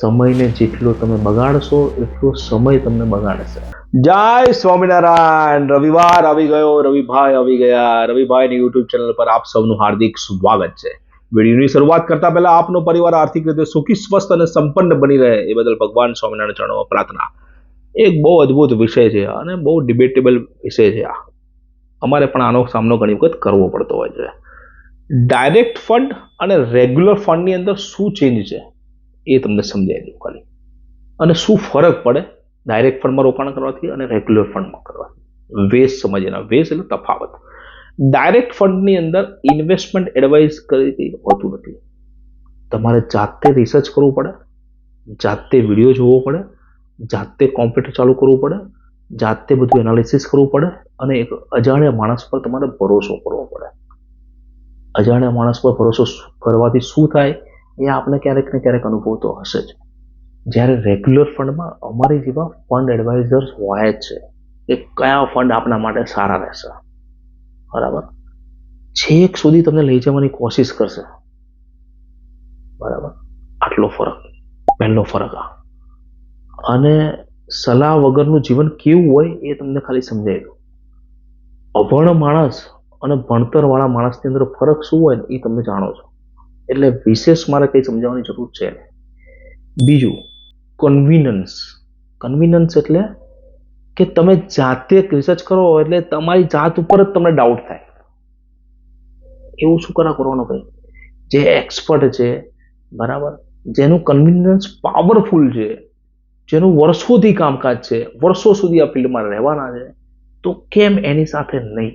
સમયને જેટલો તમે બગાડશો, એટલો સમય તમને બગાડશે. જય સ્વામિનારાયણ. રવિવાર આવી ગયો, રવિભાઈ આવી ગયા. રવિભાઈની યુટ્યુબ ચેનલ પર આપ સૌનું હાર્દિક સ્વાગત છે. વિડીયોની શરૂઆત કરતા પહેલા આપનો પરિવાર આર્થિક રીતે સુખી, સ્વસ્થ અને સંપન્ન બની રહે એ બદલ ભગવાન સ્વામિનારાયણ ચરણોમાં પ્રાર્થના. એક બહુ અદ્ભુત વિષય છે અને બહુ ડિબેટેબલ વિષય છે આ. અમારે પણ આનો સામનો ઘણી વખત કરવો પડતો હોય છે. ડાયરેક્ટ ફંડ અને રેગ્યુલર ફંડની અંદર શું ચેન્જ છે? એ તમને સમજાવી દઉં ખાલી. અને શું ફરક પડે? ડાયરેક્ટ ફંડમાં રોકાણ કરવાથી અને રેગ્યુલર ફંડમાં કરવાથી. વેસ સમજના વેસ એટલે તફાવત. ડાયરેક્ટ ફંડની અંદર ઇન્વેસ્ટમેન્ટ એડવાઇસ કરી હોતું નથી. તમારે જાતે રિસર્ચ કરવું પડે, જાતે વીડિયો જોવો પડે, જાતે કોમ્પ્યુટર ચાલુ કરવું પડે, જાતે બધું એનાલિસિસ કરવું પડે અને એક અજાણ્યા માણસ પર તમારે ભરોસો કરવો પડે. અજાણ્યા માણસ પર ભરોસો કરવાથી શું થાય? એ આપણે ક્યારેક ને ક્યારેક અનુભવ તો હશે જ. જ્યારે રેગ્યુલર ફંડમાં અમારી જેવા ફંડ એડવાઇઝર્સ હોય જ છે કે કયા ફંડ આપણા માટે સારા રહેશે? બરાબર? છેક સુધી તમને લઈ જવાની કોશિશ કરશે. બરાબર? આટલો ફરક. પહેલો ફરક આ. અને સલાહ વગરનું જીવન કેવું હોય એ તમને ખાલી સમજાવી દઉં. અભણ માણસ અને ભણતરવાળા માણસની અંદર ફરક શું હોય ને એ તમે જાણો છો. એટલે વિશેષ મારે કંઈ સમજાવવાની જરૂર છે બીજું કન્વિનન્સ કન્વિનન્સ એટલે કે તમે જાતે રિસર્ચ કરો એટલે તમારી જાત ઉપર જ તમને ડાઉટ થાય. એવું શું કરા કરવાનું ભાઈ જે એક્સપર્ટ છે, બરાબર? જેનું કન્વિનન્સ પાવરફુલ છે, જેનું વર્ષોથી કામકાજ છે, વર્ષો સુધી આ ફિલ્ડમાં રહેવાના છે, તો કેમ એની સાથે નહીં?